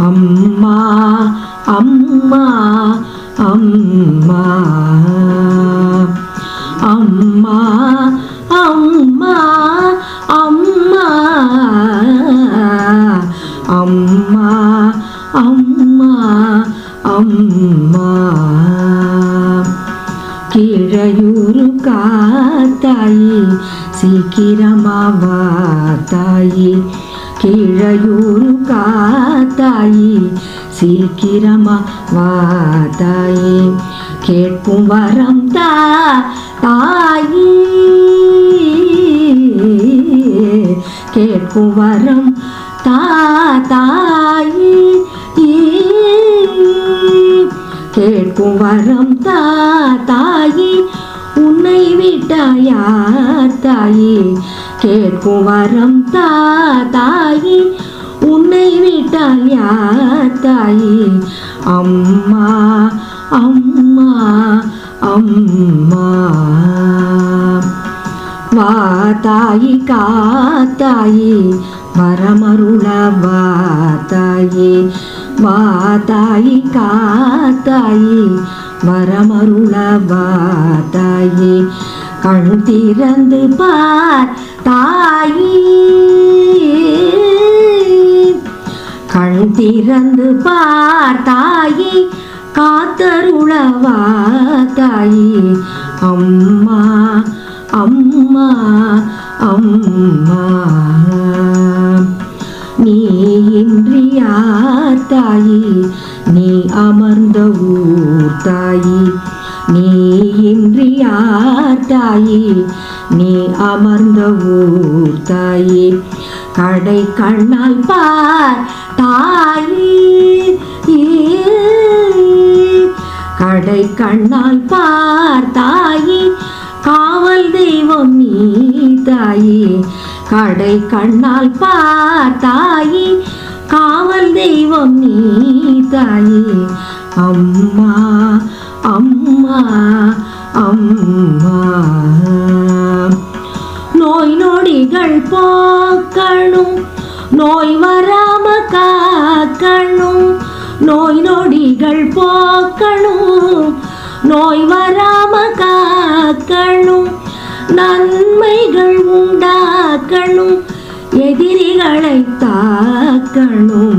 அம்மா அம்மா அம்மா அம்மா அம்மா அம்மா அம்மா அம்மா அம்மா கீழையூரு காத்தாயி சீக்கிரமாவா தாயி கீழையூரு காத்தாயி சீக்கிரமா வா கேட்கும் வரம் தாயி. கேட்கும் வரம் தாத்தாயி. கேட்கும் வரம் தாத்தாயி. தாயி உன்னை விட்டாயார் தாயே கேட்கும் வரம் தா தாயி. உன்னை விட்டால் யார் தாயி அம்மா அம்மா அம்மா. வா தாயி காத்தாயி வரமருள வா தாயி. வா தாயி காத்தாயி வரமருளவாதாயே கண் திறந்து பார் தாயே. கண் திறந்து பார் தாயே. காத்தருளவாதாயே. அம்மா அம்மா அம்மா. நீ இன்றியார் தாயே. தாயி நீ இன்றி யார் தாயி? நீ அமர்ந்த ஊர் தாயி கடை கண்ணால் பார் தாயி. கடை கண்ணால் பார் தாயி காவல் தெய்வம் நீ தாயி. கடை கண்ணால் பார் தாயி காவல் தெய்வம் நீ தாயி. அம்மா அம்மா அம்மா. நோய் நொடிகள் போக்கணும் நோய் வராம காக்கணும். நோய் நொடிகள் போக்கணும் நோய் வராம காக்கணும். நன்மைகள் உண்டாக்கணும் எதிரிகளை தாக்கணும்.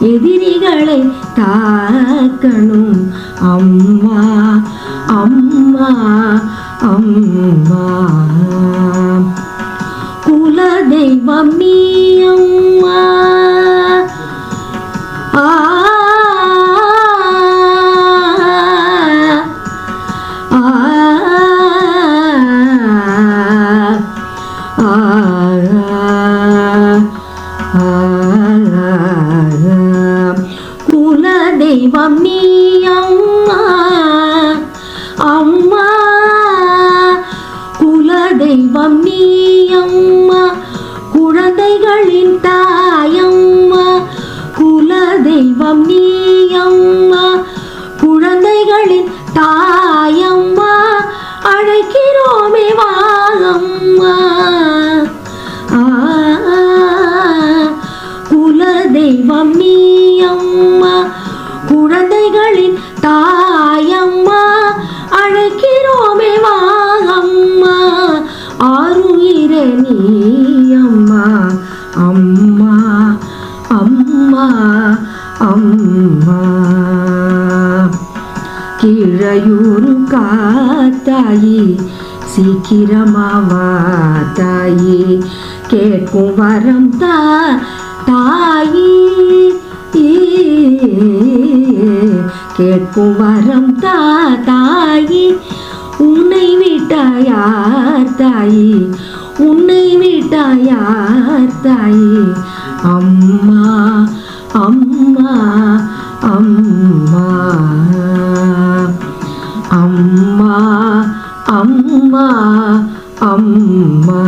எதிரிகளை தாக்கணும். அம்மா அம்மா அம்மா. குல தெய்வம் நீ அம்மா. ஆ. ஆ. நீ அம்மா அம்மா. குல நீ அம்மா. குழந்தைகளின் தாயம்மா குல நீ அம்மா. குழந்தைகளின் தாயம்மா அழைக்கிறோமே வாங்கம்மா ஆ நீ அம்மா. நீ அம்மா அம்மா அம்மா. அம்மா கீழையூரு காத்தாயி சீக்கிரமாவா தாயி. கேட்கும் வரம் தா தாயி. கேட்கும் வரம் தா தாயி. உன்னை விட்டாயார் தாயி. మాయా తాయి అమ్మా అమ్మా అమ్మా. అమ్మా అమ్మా అమ్మా.